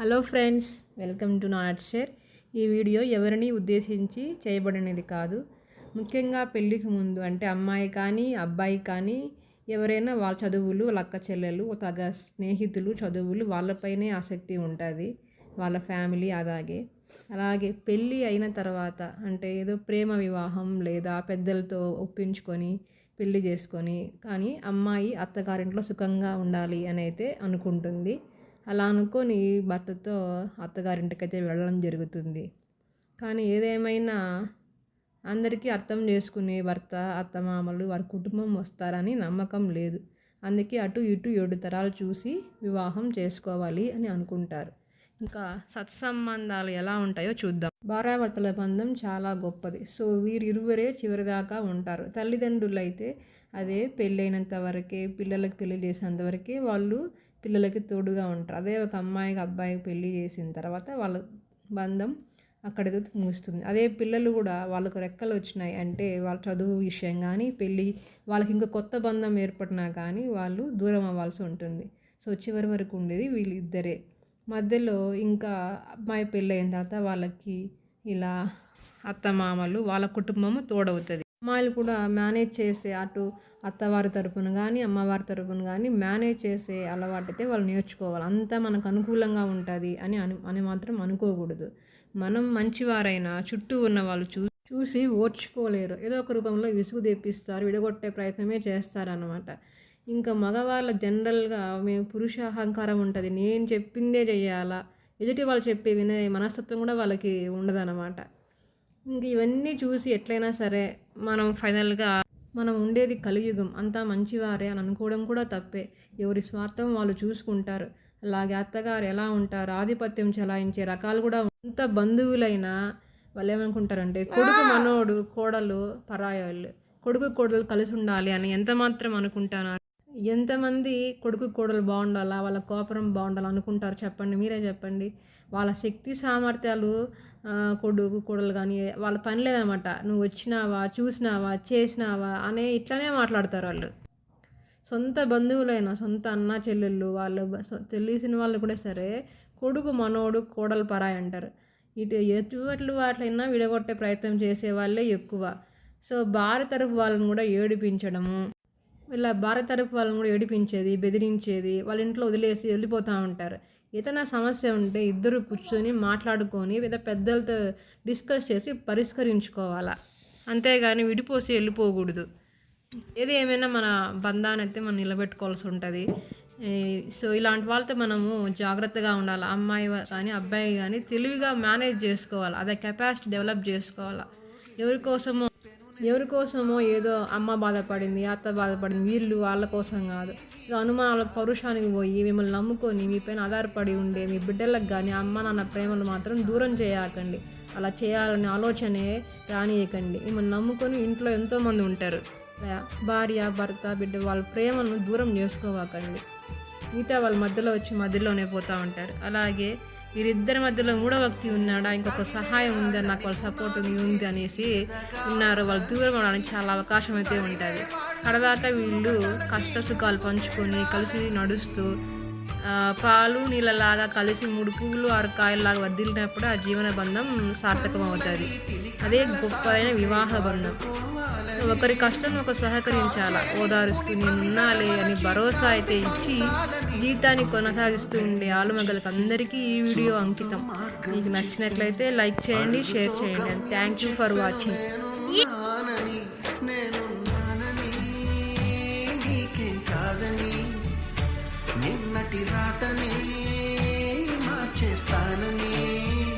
Hello friends welcome to not share. ఈ video ఎవరిని ఉద్దేశించి చేయబడినది కాదు. ముఖ్యంగా పెళ్ళికి ముందు అంటే అమ్మాయి కానీ అబ్బాయి కానీ ఎవరైనా వాళ్ళ చదువులు వాళ్ళ అక్క చెల్లెలు తగ స్నేహితులు చదువులు వాళ్ళపైనే ఆసక్తి ఉంటుంది. వాళ్ళ ఫ్యామిలీ అలాగే. అలాగే పెళ్ళి అయిన తర్వాత అంటే ఏదో ప్రేమ వివాహం లేదా పెద్దలతో ఒప్పించుకొని పెళ్ళి చేసుకొని కానీ అమ్మాయి అత్తగారింట్లో సుఖంగా ఉండాలి అని అయితే అనుకుంటుంది. అలా అనుకొని భర్తతో అత్తగారింటికైతే వెళ్ళడం జరుగుతుంది. కానీ ఏదేమైనా అందరికీ అర్థం చేసుకునే భర్త అత్తమామలు వారి కుటుంబం వస్తారని నమ్మకం లేదు. అందుకే అటు ఇటు ఏడు తరాలు చూసి వివాహం చేసుకోవాలి అని అనుకుంటారు. ఇంకా సత్సంబంధాలు ఎలా ఉంటాయో చూద్దాం. భార్యాభర్తల బంధం చాలా గొప్పది. సో వీరిరువురే చివరిదాకా ఉంటారు. తల్లిదండ్రులు అయితే అదే పెళ్ళైనంత వరకే పిల్లలకి పెళ్ళి చేసేంత వరకే వాళ్ళు పిల్లలకి తోడుగా ఉంటారు. అదే ఒక అమ్మాయికి అబ్బాయికి పెళ్ళి చేసిన తర్వాత వాళ్ళ బంధం అక్కడితో ముగుస్తుంది. అదే పిల్లలు కూడా వాళ్ళకు రెక్కలు వచ్చినాయి అంటే వాళ్ళ చదువు విషయం కానీ పెళ్ళి వాళ్ళకి ఇంకా కొత్త బంధం ఏర్పడినా కానీ వాళ్ళు దూరం అవ్వాల్సి ఉంటుంది. సో చివరి వరకు ఉండేది వీళ్ళిద్దరే. మధ్యలో ఇంకా అమ్మాయి పెళ్ళైన తర్వాత వాళ్ళకి ఇలా అత్తమామలు వాళ్ళ కుటుంబము తోడవుతుంది. అమ్మాయిలు కూడా మేనేజ్ చేసే అటు అత్తవారి తరపున కానీ అమ్మవారి తరపున కానీ మేనేజ్ చేసే అలవాటైతే వాళ్ళు నేర్చుకోవాలి. అంతా మనకు అనుకూలంగా ఉంటుంది అని అని అని మాత్రం అనుకోకూడదు. మనం మంచివారైనా చుట్టూ ఉన్న వాళ్ళు చూ చూసి ఓర్చుకోలేరు. ఏదో ఒక రూపంలో విసుగు తెప్పిస్తారు విడగొట్టే ప్రయత్నమే చేస్తారన్నమాట. ఇంకా మగవాళ్ళ జనరల్గా మేము పురుష అహంకారం ఉంటుంది. నేను చెప్పిందే చేయాలా ఎదుటి వాళ్ళు చెప్పే వినే మనస్తత్వం కూడా వాళ్ళకి ఉండదన్నమాట. ఇంక ఇవన్నీ చూసి ఎట్లయినా సరే మనం ఫైనల్గా మనం ఉండేది కలియుగం. అంతా మంచివారే అని అనుకోవడం కూడా తప్పే. ఎవరి స్వార్థం వాళ్ళు చూసుకుంటారు. అలాగే అత్తగారు ఎలా ఉంటారు? ఆధిపత్యం చలాయించే రకాలు కూడా అంత బంధువులైనా వాళ్ళు ఏమనుకుంటారంటే కొడుకు మనోడు కోడలు పరాయాళ్ళు. కొడుకు కోడలు కలిసి ఉండాలి అని ఎంత మాత్రం అనుకుంటున్నారు ఎంతమంది కొడుకు కోడలు బాగుండాలా వాళ్ళ కోపరం బాగుండాలి అనుకుంటారు చెప్పండి మీరే చెప్పండి. వాళ్ళ శక్తి సామర్థ్యాలు కొడుకు కోడలు కానీ వాళ్ళ పని లేదనమాట. నువ్వు వచ్చినావా చూసినావా చేసినావా అనే ఇట్లానే మాట్లాడతారు వాళ్ళు. సొంత బంధువులైనా సొంత అన్న చెల్లెళ్ళు వాళ్ళు తెలిసిన వాళ్ళు కూడా సరే కొడుకు మనోడు కోడలు పరాయి అంటారు. ఇటు ఎటువంటి వాటిలైనా విడగొట్టే ప్రయత్నం చేసే వాళ్ళే ఎక్కువ. సో భార్య తరపు వాళ్ళని కూడా ఏడిపించడము. ఇలా భార్య తరపు వాళ్ళని కూడా ఏడిపించేది బెదిరించేది వాళ్ళ ఇంట్లో వదిలేసి వెళ్ళిపోతూ ఉంటారు. ఏదైనా సమస్య ఉంటే ఇద్దరు కూర్చొని మాట్లాడుకొని లేదా పెద్దలతో డిస్కస్ చేసి పరిష్కరించుకోవాలా? అంతేగాని విడిపోసి వెళ్ళిపోకూడదు. ఏది ఏమైనా మన బంధాన్ని అయితే మనం నిలబెట్టుకోవాల్సి ఉంటుంది. సో ఇలాంటి వాళ్ళతో మనము జాగ్రత్తగా ఉండాలి? అమ్మాయి కానీ అబ్బాయి కానీ తెలివిగా మేనేజ్ చేసుకోవాలి? అదే కెపాసిటీ డెవలప్ చేసుకోవాలి? ఎవరి కోసమో ఎవరి కోసమో ఏదో అమ్మ బాధపడింది అత్త బాధపడింది వీళ్ళు వాళ్ళ కోసం కాదు. అనుమానాల పౌరుషానికి పోయి మిమ్మల్ని నమ్ముకొని మీ పైన ఆధారపడి ఉండే మీ బిడ్డలకు కానీ అమ్మ నాన్న ప్రేమలు మాత్రం దూరం చేయకండి. అలా చేయాలనే ఆలోచనే రానియకండి. మిమ్మల్ని నమ్ముకొని ఇంట్లో ఎంతోమంది ఉంటారు. భార్య భర్త బిడ్డ వాళ్ళ ప్రేమను దూరం చేసుకోవాకండి. మిగతా వాళ్ళ మధ్యలో వచ్చి మధ్యలోనే పోతూ ఉంటారు. అలాగే వీరిద్దరి మధ్యలో మూడో వ్యక్తి ఉన్నాడా? ఇంకొక సహాయం ఉందా? నాకు వాళ్ళ సపోర్ట్ ఉంది అనేసి ఉన్నారు. వాళ్ళు దూరం అవడానికి చాలా అవకాశం అయితే ఉంటుంది. కడదాకా వీళ్ళు కష్ట సుఖాలు పంచుకొని కలిసి నడుస్తూ పాలు నీళ్ళలాగా కలిసి మూడు పువ్వులు ఆరు కాయలలాగా వర్దిలినప్పుడు ఆ జీవన బంధం సార్థకం అవుతుంది అదే గొప్పదైన వివాహ బంధం. ఒకరి కష్టం ఒక సహకరించాలా. ఓదారుస్తూ నేనున్నాలే అని భరోసా అయితే ఇచ్చి జీవితాన్ని కొనసాగిస్తూ ఉండే ఆలుమగలకు అందరికీ ఈ వీడియో అంకితం. మీకు నచ్చినట్లయితే లైక్ చేయండి షేర్ చేయండి థ్యాంక్ యూ ఫర్ వాచింగ్. నిన్నటి రాతనే మార్చేస్తానని.